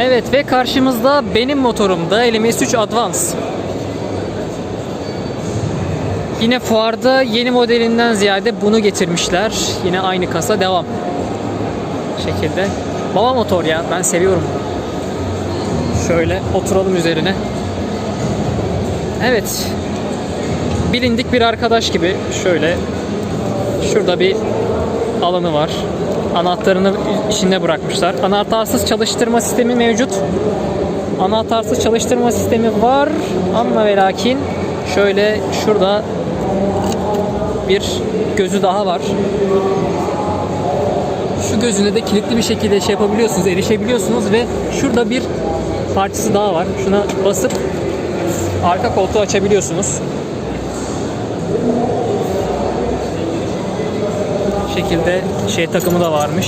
Evet ve karşımızda benim motorumda LMS3 Advance. Yine fuarda yeni modelinden ziyade bunu getirmişler. Yine aynı kasa devam. Şekilde. Baba motor ya ben seviyorum. Şöyle oturalım üzerine. Evet. Bilindik bir arkadaş gibi şöyle şurada bir alanı var. Anahtarını içinde bırakmışlar. Anahtarsız çalıştırma sistemi mevcut. Anahtarsız çalıştırma sistemi var ama ve lakin şöyle şurada bir gözü daha var. Şu gözüne de kilitli bir şekilde şey yapabiliyorsunuz, erişebiliyorsunuz ve şurada bir parçası daha var. Şuna basıp arka koltuğu açabiliyorsunuz. Şekilde şey takımı da varmış.